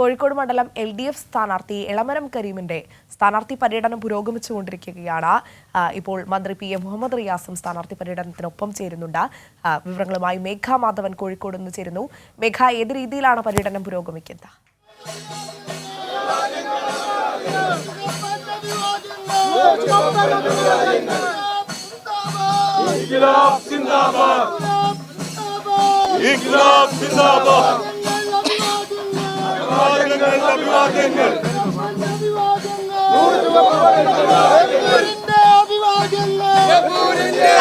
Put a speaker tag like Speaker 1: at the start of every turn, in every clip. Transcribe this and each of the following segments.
Speaker 1: കോഴിക്കോട് മണ്ഡലം L D F സ്ഥാനാർത്ഥി എളമരം കരീമിന്റെ സ്ഥാനാർത്ഥി പര്യടനം പുരോഗമിച്ചുകൊണ്ടിരിക്കുകയാണ്. ഇപ്പോൾ മന്ത്രി പി എ മുഹമ്മദ് റിയാസും സ്ഥാനാർത്ഥി പര്യടനത്തിനൊപ്പം ചേരുന്നുണ്ട്. വിവരങ്ങളുമായി മേഘ മാധവൻ കോഴിക്കോട് നിന്ന് ചേരുന്നു. മേഘ ഏത് രീതിയിലാണ് പര്യടനം പുരോഗമിക്കുന്നത്?
Speaker 2: സിന്ദാബാദ്. zindabad! mücadele.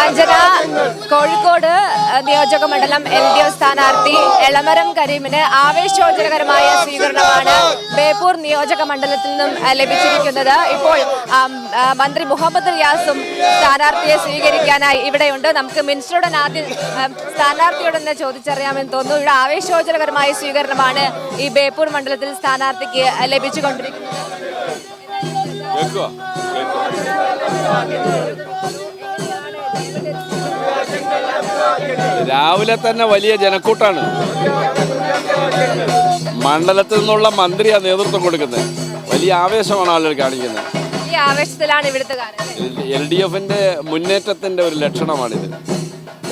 Speaker 3: അഞ്ജന കോഴിക്കോട് നിയോജക മണ്ഡലം എൽ ഡി എഫ് സ്ഥാനാർത്ഥി എളമരം കരീമിന് ആവേശോചനകരമായ സ്വീകരണമാണ് ബേപ്പൂർ നിയോജക മണ്ഡലത്തിൽ നിന്നും ലഭിച്ചിരിക്കുന്നത്. ഇപ്പോൾ മന്ത്രി മുഹമ്മദ് റിയാസും സ്ഥാനാർത്ഥിയെ സ്വീകരിക്കാനായി ഇവിടെയുണ്ട്. നമുക്ക് മിനിസ്റ്ററുടെ ആദ്യം സ്ഥാനാർത്ഥിയോട് തന്നെ ചോദിച്ചറിയാമെന്ന് തോന്നുന്നു. ഇവിടെ ആവേശോചനകരമായ സ്വീകരണമാണ് ഈ ബേപ്പൂർ മണ്ഡലത്തിൽ സ്ഥാനാർത്ഥിക്ക് ലഭിച്ചുകൊണ്ടിരിക്കുന്നത്.
Speaker 4: രാവിലെ തന്നെ വലിയ ജനക്കൂട്ടാണ്. മണ്ഡലത്തിൽ നിന്നുള്ള മന്ത്രിയാണ് നേതൃത്വം കൊടുക്കുന്നത്. വലിയ ആവേശമാണ് ആളുകൾ കാണിക്കുന്നത്.
Speaker 3: ഈ ആവേശത്തിലാണ് ഇവിടുത്തെ
Speaker 4: എൽ ഡി എഫിന്റെ മുന്നേറ്റത്തിന്റെ ഒരു ലക്ഷണമാണിത്.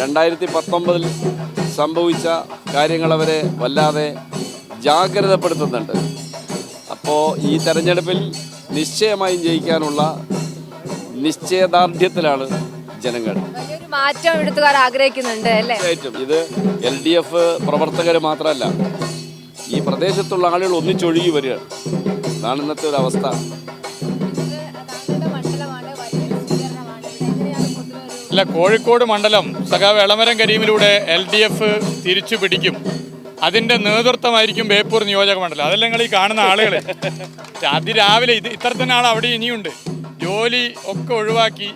Speaker 4: രണ്ടായിരത്തി പത്തൊമ്പതിൽ സംഭവിച്ച കാര്യങ്ങൾ അവരെ വല്ലാതെ ജാഗ്രതപ്പെടുത്തുന്നുണ്ട്. അപ്പോൾ ഈ തെരഞ്ഞെടുപ്പിൽ നിശ്ചയമായും ജയിക്കാനുള്ള നിശ്ചയദാർഢ്യത്തിലാണ് ജനങ്ങൾ.
Speaker 3: മാറ്റം ഇവിടുത്തുകാർ ആഗ്രഹിക്കുന്നുണ്ട് അല്ലേ?
Speaker 4: തീർച്ചയായിട്ടും. ഇത് എൽ ഡി എഫ് പ്രവർത്തകർ മാത്രമല്ല ഈ പ്രദേശത്തുള്ള ആളുകൾ ഒന്നിച്ചൊഴുകി വരിക അതാണ് ഇന്നത്തെ ഒരു അവസ്ഥ.
Speaker 5: അല്ല കോഴിക്കോട് മണ്ഡലം സഖാവ് എളമരം കരീമിലൂടെ എൽ ഡി എഫ് തിരിച്ചു പിടിക്കും. അതിന്റെ നേതൃത്വമായിരിക്കും ബേപ്പൂർ നിയോജക മണ്ഡലം. അതെല്ലാം നിങ്ങൾ ഈ കാണുന്ന ആളുകൾ. അതിരാവിലെ ഇത് ഇത്ര തന്നെ ആൾ അവിടെ ഇനിയുണ്ട്. ജോലി ഒക്കെ ഒഴിവാക്കി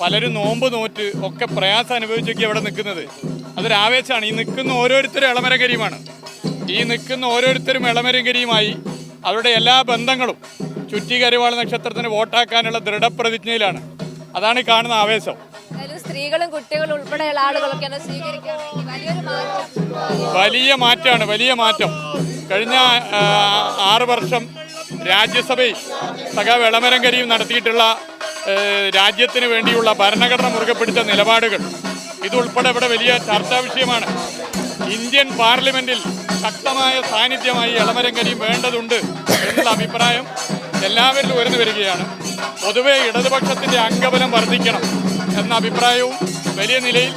Speaker 5: പലരും നോമ്പ് നോറ്റ് ഒക്കെ പ്രയാസം അനുഭവിച്ചൊക്കെ ഇവിടെ നിൽക്കുന്നത്. അതൊരു ആവേശമാണ്. ഈ നിൽക്കുന്ന ഓരോരുത്തരും ഇളമരകരിയുമാണ് ഈ നിൽക്കുന്ന ഓരോരുത്തരും ഇളമരകരിയുമായി അവരുടെ എല്ലാ ബന്ധങ്ങളും ചുറ്റി കരുവാള നക്ഷത്രത്തിന് വോട്ടാക്കാനുള്ള ദൃഢപ്രതിജ്ഞയിലാണ്. അതാണ് ഈ കാണുന്ന ആവേശം.
Speaker 3: സ്ത്രീകളും കുട്ടികളും ഉൾപ്പെടെയുള്ള ആളുകളൊക്കെ
Speaker 5: വലിയ മാറ്റമാണ്. വലിയ മാറ്റം. കഴിഞ്ഞ ആറ് വർഷം രാജ്യസഭയിൽ സഖാവ് ഇളമരം കരിയും നടത്തിയിട്ടുള്ള രാജ്യത്തിന് വേണ്ടിയുള്ള ഭരണഘടന മുറുകെ പിടിച്ച നിലപാടുകൾ. ഇതുൾപ്പെടെ ഇവിടെ വലിയ ചർച്ചാ വിഷയമാണ്. ഇന്ത്യൻ പാർലമെന്റിൽ ശക്തമായ സാന്നിധ്യമായി ഇളമരങ്കരിയും വേണ്ടതുണ്ട് എന്നുള്ള അഭിപ്രായം എല്ലാവരിലും ഉയർന്നു വരികയാണ്. പൊതുവെ ഇടതുപക്ഷത്തിന്റെ അംഗബലം വർദ്ധിക്കണം എന്ന അഭിപ്രായവും വലിയ നിലയിൽ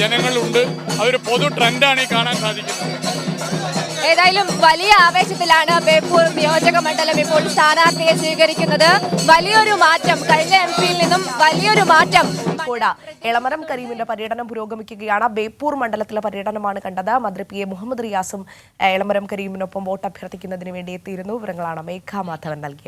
Speaker 5: ജനങ്ങളുണ്ട്. അതൊരു പൊതു ട്രെൻഡാണ് ഈ കാണാൻ സാധിക്കുന്നത്.
Speaker 3: ഏതായാലും വലിയ ആവേശത്തിലാണ് ബേപ്പൂർ നിയോജക മണ്ഡലം ഇപ്പോൾ സ്ഥാനാർത്ഥിയെ സ്വീകരിക്കുന്നത്. വലിയൊരു മാറ്റം കഴിഞ്ഞ എം പിയിൽ നിന്നും വലിയൊരു മാറ്റം
Speaker 1: കൂടാ എളമരം കരീമിന്റെ പര്യടനം പുരോഗമിക്കുകയാണ്. ബേപ്പൂർ മണ്ഡലത്തിലെ പര്യടനമാണ് കണ്ടത്. മന്ത്രി പി എ മുഹമ്മദ് റിയാസും എളമരം കരീമിനൊപ്പം വോട്ട് അഭ്യർത്ഥിക്കുന്നതിന് വേണ്ടി എത്തിയിരുന്നു. വിവരങ്ങളാണ് മേഘ മാധവൻ നൽകിയത്.